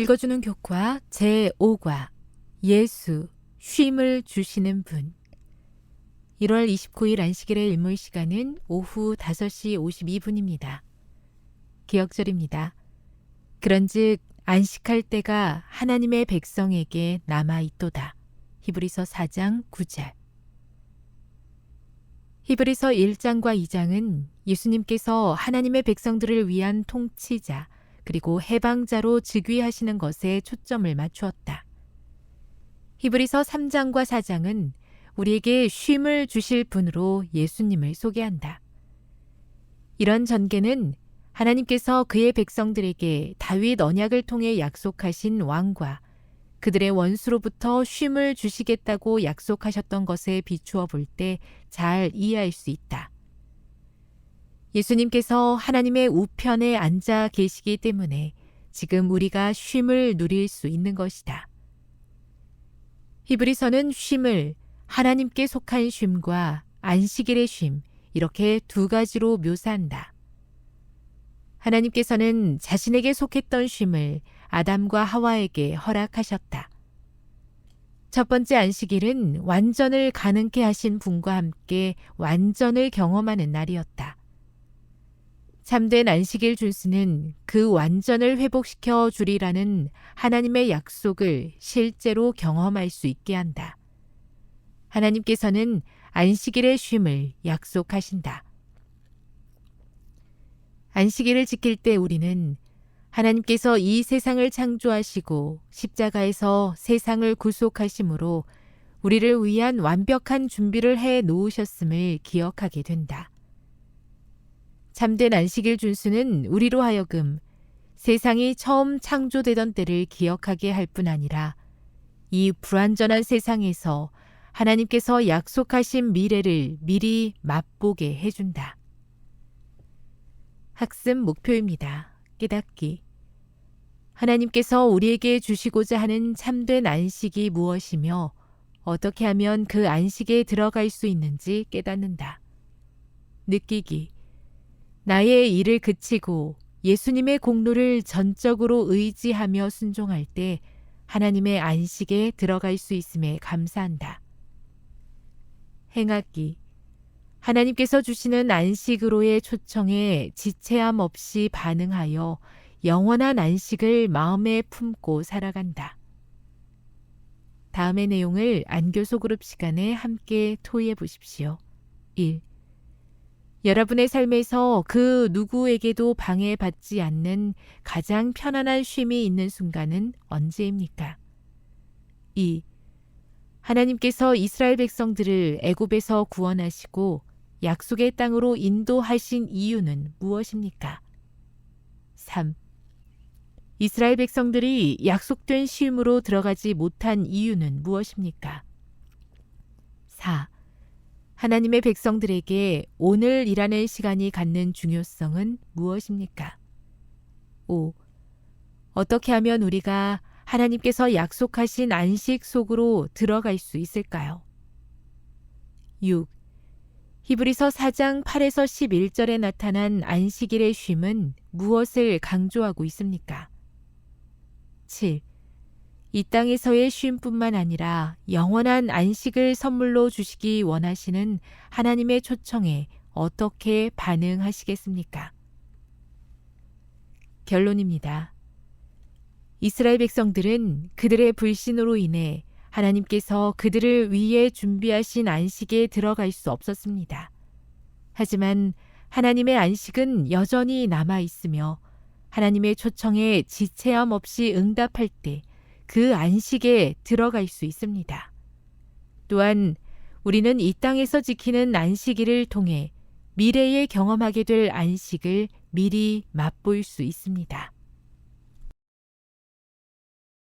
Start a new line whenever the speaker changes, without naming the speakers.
읽어주는 교과 제5과 예수 쉼을 주시는 분 1월 29일 안식일의 일몰 시간은 오후 5시 52분입니다. 기억절입니다. 그런즉 안식할 때가 하나님의 백성에게 남아 있도다. 히브리서 4장 9절. 히브리서 1장과 2장은 예수님께서 하나님의 백성들을 위한 통치자 그리고 해방자로 즉위하시는 것에 초점을 맞추었다. 히브리서 3장과 4장은 우리에게 쉼을 주실 분으로 예수님을 소개한다. 이런 전개는 하나님께서 그의 백성들에게 다윗 언약을 통해 약속하신 왕과 그들의 원수로부터 쉼을 주시겠다고 약속하셨던 것에 비추어 볼 때 잘 이해할 수 있다. 예수님께서 하나님의 우편에 앉아 계시기 때문에 지금 우리가 쉼을 누릴 수 있는 것이다. 히브리서는 쉼을 하나님께 속한 쉼과 안식일의 쉼, 이렇게 두 가지로 묘사한다. 하나님께서는 자신에게 속했던 쉼을 아담과 하와에게 허락하셨다. 첫 번째 안식일은 완전을 가능케 하신 분과 함께 완전을 경험하는 날이었다. 참된 안식일 준수는 그 완전을 회복시켜 주리라는 하나님의 약속을 실제로 경험할 수 있게 한다. 하나님께서는 안식일의 쉼을 약속하신다. 안식일을 지킬 때 우리는 하나님께서 이 세상을 창조하시고 십자가에서 세상을 구속하심으로 우리를 위한 완벽한 준비를 해 놓으셨음을 기억하게 된다. 참된 안식일 준수는 우리로 하여금 세상이 처음 창조되던 때를 기억하게 할 뿐 아니라 이 불완전한 세상에서 하나님께서 약속하신 미래를 미리 맛보게 해준다. 학습 목표입니다. 깨닫기. 하나님께서 우리에게 주시고자 하는 참된 안식이 무엇이며 어떻게 하면 그 안식에 들어갈 수 있는지 깨닫는다. 느끼기. 나의 일을 그치고 예수님의 공로를 전적으로 의지하며 순종할 때 하나님의 안식에 들어갈 수 있음에 감사한다. 행하기. 하나님께서 주시는 안식으로의 초청에 지체함 없이 반응하여 영원한 안식을 마음에 품고 살아간다. 다음의 내용을 안교소 그룹 시간에 함께 토의해 보십시오. 1. 여러분의 삶에서 그 누구에게도 방해받지 않는 가장 편안한 쉼이 있는 순간은 언제입니까? 2. 하나님께서 이스라엘 백성들을 애굽에서 구원하시고 약속의 땅으로 인도하신 이유는 무엇입니까? 3. 이스라엘 백성들이 약속된 쉼으로 들어가지 못한 이유는 무엇입니까? 4. 하나님의 백성들에게 오늘이라는 시간이 갖는 중요성은 무엇입니까? 5. 어떻게 하면 우리가 하나님께서 약속하신 안식 속으로 들어갈 수 있을까요? 6. 히브리서 4장 8에서 11절에 나타난 안식일의 쉼은 무엇을 강조하고 있습니까? 7. 이 땅에서의 쉼뿐만 아니라 영원한 안식을 선물로 주시기 원하시는 하나님의 초청에 어떻게 반응하시겠습니까? 결론입니다. 이스라엘 백성들은 그들의 불신으로 인해 하나님께서 그들을 위해 준비하신 안식에 들어갈 수 없었습니다. 하지만 하나님의 안식은 여전히 남아 있으며 하나님의 초청에 지체함 없이 응답할 때 그 안식에 들어갈 수 있습니다. 또한 우리는 이 땅에서 지키는 안식일을 통해 미래에 경험하게 될 안식을 미리 맛볼 수 있습니다.